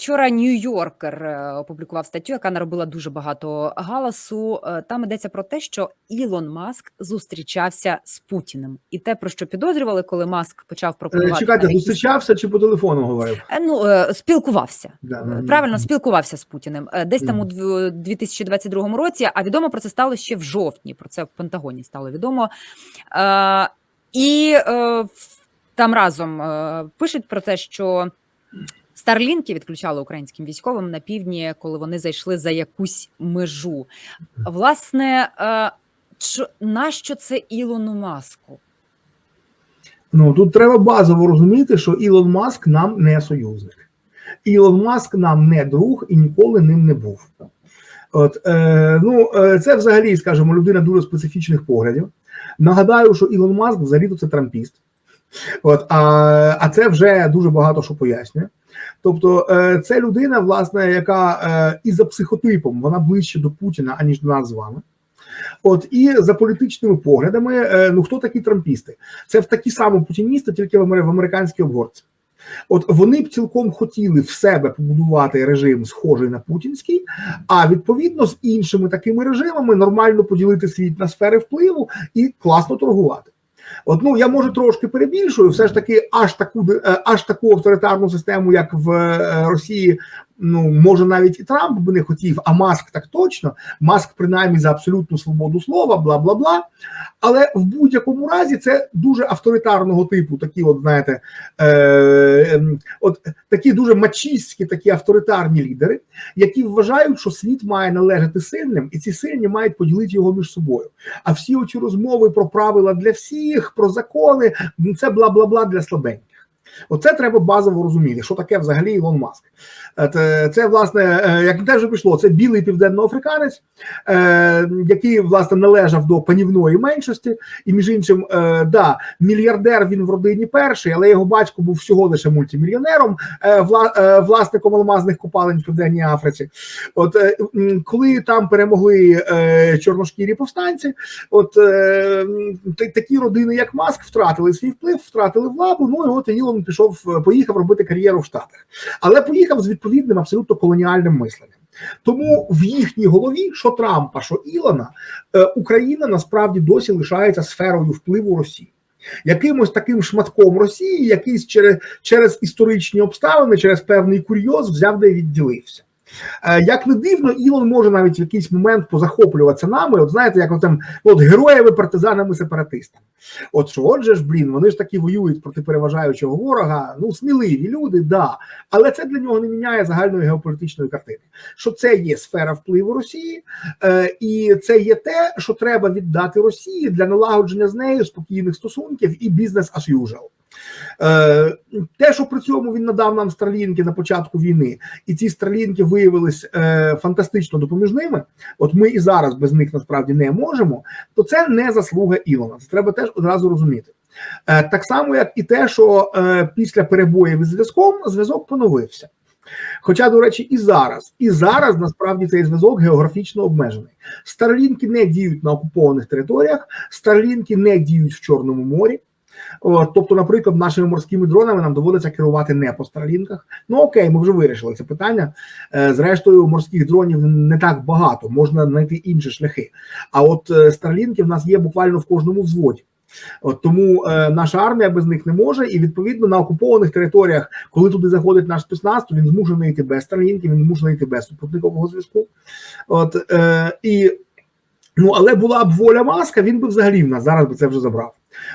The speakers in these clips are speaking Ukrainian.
Вчора Нью-Йоркер е, опублікував статтю, яка наробила дуже багато галасу. Е, Там йдеться про те, що Ілон Маск зустрічався з Путіним, і те, про що підозрювали, коли Маск почав Е, пропонувати Чекайте, якісь- зустрічався чи по телефону говорив? Ну спілкувався. Да. Правильно спілкувався з Путіним десь там у 2022 році. А відомо про це стало ще в жовтні. Про це в Пентагоні стало відомо. І там разом пишуть про те, що Старлінки відключали українським військовим на півдні, коли вони зайшли за якусь межу. Власне, е, нащо це Ілону Маску? Ну тут треба базово розуміти, що Ілон Маск нам не союзник. Ілон Маск нам не друг і ніколи ним не був. От е, ну е, це взагалі, скажімо, людина дуже специфічних поглядів. Нагадаю, що Ілон Маск взагалі-то це трампіст. От, а, а це вже дуже багато що пояснює. Тобто, е, це людина, власне, яка е, і за психотипом вона ближче до Путіна, аніж до нас з вами. От і за політичними поглядами, е, ну хто такі трампісти? Це в такі самі путіністи, тільки в, амер- в американській обгорці. От вони б цілком хотіли в себе побудувати режим, схожий на путінський, а відповідно з іншими такими режимами нормально поділити світ на сфери впливу і класно торгувати. От, ну я може трошки перебільшую, все ж таки, аж таку е, аж таку авторитарну систему, як в е, Росії, ну може навіть і Трамп би не хотів, а Маск так точно. Маск принаймні за абсолютну свободу слова, бла бла бла. Але в будь-якому разі це дуже авторитарного типу, такі, от знаєте, е, ем, от такі дуже мачістські, такі авторитарні лідери, які вважають, що світ має належати сильним, і ці сильні мають поділити його між собою. А всі оці розмови про правила для всіх, про закони це бла бла бла для слабеньких. Оце треба базово розуміти, що таке взагалі Ілон Маск. Це, це власне, е, як теж пішло, це білий південноафриканець, е, який власне належав до панівної меншості, і між іншим, е, да, мільярдер він в родині перший, але його батько був всього лише мультимільйонером, вла, власником алмазних копалень в Південній Африці. От коли там перемогли чорношкірі повстанці, от такі родини, як Маск, втратили свій вплив, втратили владу. Ну і от Ілон пішов, е, поїхав робити кар'єру в Штатах, але поїхав з відповідним абсолютно колоніальним мисленням. Тому в їхній голові, що Трампа, що Ілона, е, Україна насправді досі лишається сферою впливу Росії. Якимось таким шматком Росії, якийсь через, через історичні обставини, через певний курйоз взяв де відділився. Е, Як не дивно, Ілон може навіть в якийсь момент позахоплюватися нами. От знаєте, як от там от героями, партизанами, сепаратистами. От що, отже ж, блін, вони ж таки воюють проти переважаючого ворога. Ну, сміливі люди, да. Але це для нього не міняє загальної геополітичної картини. Що це є сфера впливу Росії, е, і це є те, що треба віддати Росії для налагодження з нею спокійних стосунків і бізнес as usual. Е, те, що при цьому він надав нам старлінки на початку війни, і ці старлінки виявились е, фантастично допоміжними. От ми і зараз без них насправді не можемо. То це не заслуга Ілона. Це треба теж одразу розуміти. Е, так само, як і те, що після перебоїв із зв'язком зв'язок поновився. Хоча, до речі, і зараз, і зараз насправді цей зв'язок географічно обмежений. Старлінки не діють на окупованих територіях, старлінки не діють в Чорному морі. Тобто, наприклад, нашими морськими дронами нам доводиться керувати не по старлінках. Ну окей, ми вже вирішили це питання. Е, Зрештою, морських дронів не так багато, можна знайти інші шляхи. А от е, старлінки в нас є буквально в кожному взводі. От тому е, наша армія без них не може, і відповідно на окупованих територіях, коли туди заходить наш спецназ, то він змушений йти без старлінків, він змушений йти без супутникового зв'язку. От е, і ну але була б воля маска, він би взагалі в нас зараз би це вже забрав.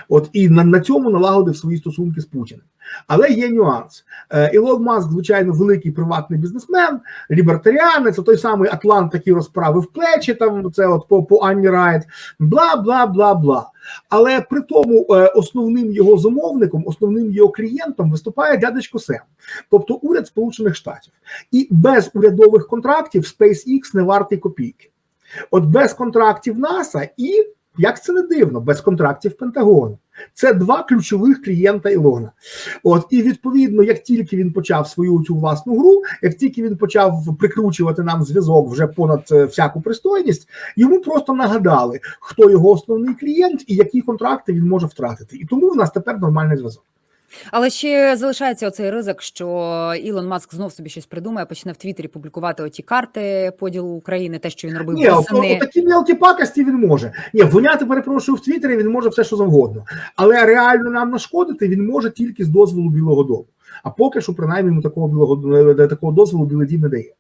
От і на, на цьому налагодив свої стосунки з Путіним. Але є нюанс. Е, Ілон Маск, звичайно, великий приватний бізнесмен, лібертаріанець, той самий Атлант, який розправив плечі, там це от по, по Анні Райт, бла бла бла бла. Але при тому е, основним його замовником, основним його клієнтом виступає дядечко Сем, тобто уряд Сполучених Штатів. І без урядових контрактів SpaceX не вартий копійки. От без контрактів НАСА і як це не дивно, без контрактів Пентагону. Це два ключових клієнта Ілона. От і відповідно, як тільки він почав свою цю власну гру, як тільки він почав прикручувати нам зв'язок вже понад е, всяку пристойність, йому просто нагадали, хто його основний клієнт і які контракти він може втратити. І тому в нас тепер нормальний зв'язок. Але ще залишається оцей ризик, що Ілон Маск знов собі щось придумає, почне в Твіттері публікувати оті карти поділу України, те, що він робив Ні, восени. такі мелкі пакості він може. Ні, воняти, перепрошую, в Твіттері він може все, що завгодно. Але реально нам нашкодити він може тільки з дозволу Білого Дому. А поки що, принаймні, такого білого такого дозволу Білий Дім не дає.